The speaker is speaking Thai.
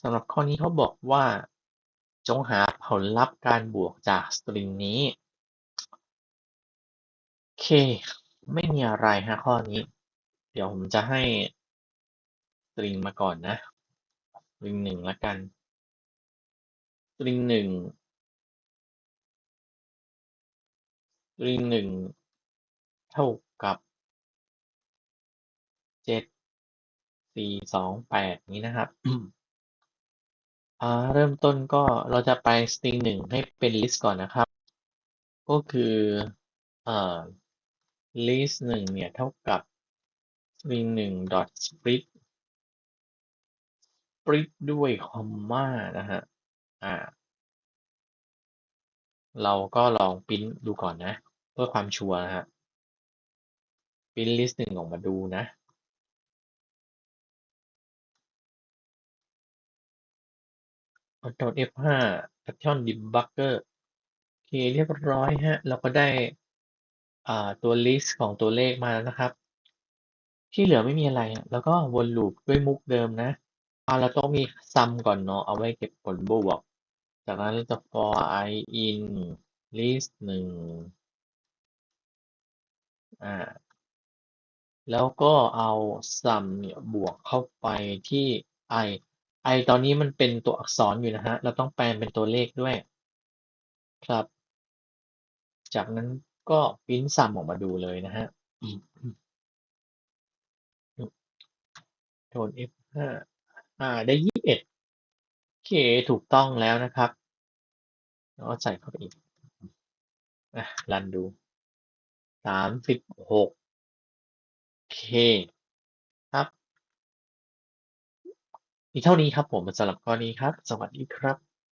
สำหรับข้อนี้เขาบอกว่า จงหาผลลัพธ์การบวกจากสตริงนี้ โอเค ไม่มีอะไรฮะข้อนี้ เดี๋ยวผมจะให้สตริงมาก่อนนะสตริงหนึ่งละกันสตริงหนึ่งสตริงหนึ่งเท่ากับเจ็ดสี่สองแปดนี้นะครับ อ่าเริ่มต้นก็เราจะไปสตริงหนึ่งให้เป็น list ก่อนนะครับ ก็คืออ่อ list หนึ่งเนี่ยเท่ากับ string หนึ่ง dot split split ด้วยคอมมานะฮะอ่าเราก็ลองปริ้นดูก่อนนะ เพื่อความชัวร์นะฮะปริ้น list หนึ่งออกมาดูนะ Ctrl F5 Action Debugger โอเคเรียบร้อยฮะ เราก็ได้ตัว list ของตัวเลขมาแล้วนะครับ ที่เหลือไม่มีอะไร แล้วก็วนลูปด้วยมุกเดิมนะอ่าเราต้องมี sum ก่อนเนาะ เอาไว้เก็บผลบวก จากนั้นเราจะ for i in list หนึ่งอ่า แล้วก็เอา sum เนี่ยบวกเข้าไปที่ i i ตอนนี้มันเป็นตัวอักษรอยู่นะฮะ เราต้องแปลงเป็นตัวเลขด้วย ครับ จากนั้นก็ปริ้น sum ออกมาดูเลยนะฮะโทน F5 อ่า ได้ยี่สิบเอ็ดโอเค ถูกต้องแล้วนะครับแล้วใส่เข้าไปอีกอะรันดูสามสิบหกโอเค ครับ มีเท่านี้ครับผมสำหรับข้อนี้ครับ สวัสดีครับ